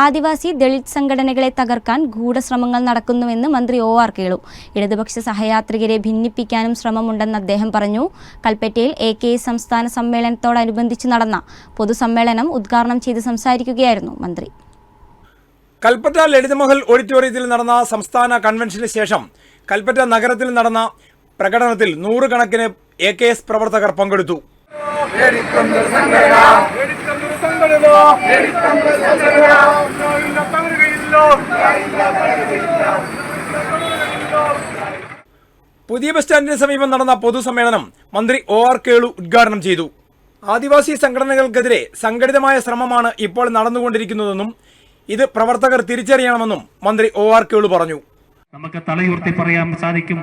ആദിവാസി ദളിത് സംഘടനകളെ തകർക്കാൻ ഗൂഢശ്രമങ്ങൾ നടക്കുന്നുവെന്ന് മന്ത്രി ഒ ആർ കേളു. ഇടതുപക്ഷ സഹയാത്രികരെ ഭിന്നിപ്പിക്കാനും ശ്രമമുണ്ടെന്ന് അദ്ദേഹം പറഞ്ഞു. കൽപ്പറ്റയിൽ എ കെ എസ് സംസ്ഥാന സമ്മേളനത്തോടനുബന്ധിച്ച് നടന്ന പൊതുസമ്മേളനം ഉദ്ഘാടനം ചെയ്ത് സംസാരിക്കുകയായിരുന്നു മന്ത്രി. കൽപ്പറ്റ ലളിതമഹൽ ഓഡിറ്റോറിയത്തിൽ നടന്ന സംസ്ഥാന കൺവെൻഷന് ശേഷം കൽപ്പറ്റ നഗരത്തിൽ നടന്ന പ്രകടനത്തിൽ നൂറുകണക്കിന് എ കെ എസ് പ്രവർത്തകർ പങ്കെടുത്തു. പുതിയ ബസ് സ്റ്റാൻഡിന് സമീപം നടന്ന പൊതുസമ്മേളനം മന്ത്രി ഒ ആർ കേളു ഉദ്ഘാടനം ചെയ്തു. ആദിവാസി സംഘടനകൾക്കെതിരെ സംഘടിതമായ ശ്രമമാണ് ഇപ്പോൾ നടന്നുകൊണ്ടിരിക്കുന്നതെന്നും ഇത് പ്രവർത്തകർ തിരിച്ചറിയണമെന്നും മന്ത്രി ഒ ആർ കേളു പറഞ്ഞു. നമുക്ക് തലയുർത്തി പറയാൻ സാധിക്കും.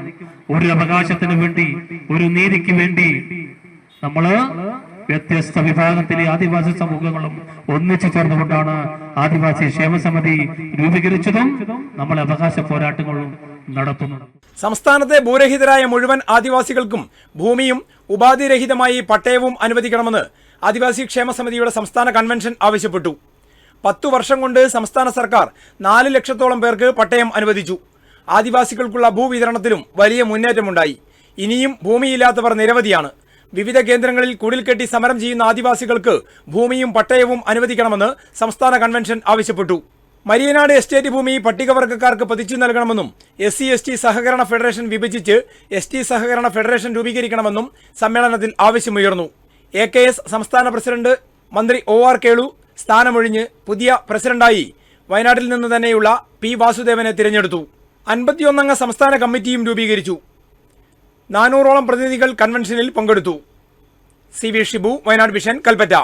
ഒരു അവകാശത്തിന് വേണ്ടി ഒരു നീതിക്ക് വേണ്ടി നമ്മൾ വ്യത്യസ്ത വിഭാഗത്തിലെ ആദിവാസി സമൂഹങ്ങളും ഒന്നിച്ചു ചേർന്നുകൊണ്ടാണ് ആദിവാസി ക്ഷേമസമിതി രൂപീകരിച്ചതും നമ്മൾ അവകാശ പോരാട്ടങ്ങളും നടത്തുന്നത്. സംസ്ഥാനത്തെ ഭൂരഹിതരായ മുഴുവൻ ആദിവാസികൾക്കും ഭൂമിയും ഉപാധിരഹിതമായി പട്ടയവും അനുവദിക്കണമെന്ന് ആദിവാസി ക്ഷേമ സമിതിയുടെ സംസ്ഥാന കൺവെൻഷൻ ആവശ്യപ്പെട്ടു. പത്തു വർഷം കൊണ്ട് സംസ്ഥാന സർക്കാർ നാല് ലക്ഷത്തോളം പേർക്ക് പട്ടയം അനുവദിച്ചു. ആദിവാസികൾക്കുള്ള ഭൂവിതരണത്തിലും വലിയ മുന്നേറ്റമുണ്ടായി. ഇനിയും ഭൂമിയില്ലാത്തവർ നിരവധിയാണ്. വിവിധ കേന്ദ്രങ്ങളിൽ കുടിൽകെട്ടി സമരം ചെയ്യുന്ന ആദിവാസികൾക്ക് ഭൂമിയും പട്ടയവും അനുവദിക്കണമെന്ന് സംസ്ഥാന കൺവെൻഷൻ ആവശ്യപ്പെട്ടു. മരിയനാട് എസ്റ്റേറ്റ് ഭൂമി പട്ടികവർഗക്കാർക്ക് പതിച്ചു നൽകണമെന്നും എസ് സി എസ് ടി സഹകരണ ഫെഡറേഷൻ വിഭജിച്ച് എസ് ടി സഹകരണ ഫെഡറേഷൻ രൂപീകരിക്കണമെന്നും സമ്മേളനത്തിൽ ആവശ്യമുയർന്നു. എ കെ എസ് സംസ്ഥാന പ്രസിഡന്റ് മന്ത്രി ഒ ആർ കേളു സ്ഥാനമൊഴിഞ്ഞ് പുതിയ പ്രസിഡന്റായി വയനാട്ടിൽ നിന്ന് തന്നെയുള്ള പി വാസുദേവനെ തിരഞ്ഞെടുത്തു. അൻപത്തിയൊന്നംഗ സംസ്ഥാന കമ്മിറ്റിയും രൂപീകരിച്ചു. നാനൂറോളം പ്രതിനിധികൾ കൺവെൻഷനിൽ പങ്കെടുത്തു. C V Shibu Wayanad vision Kalpetta.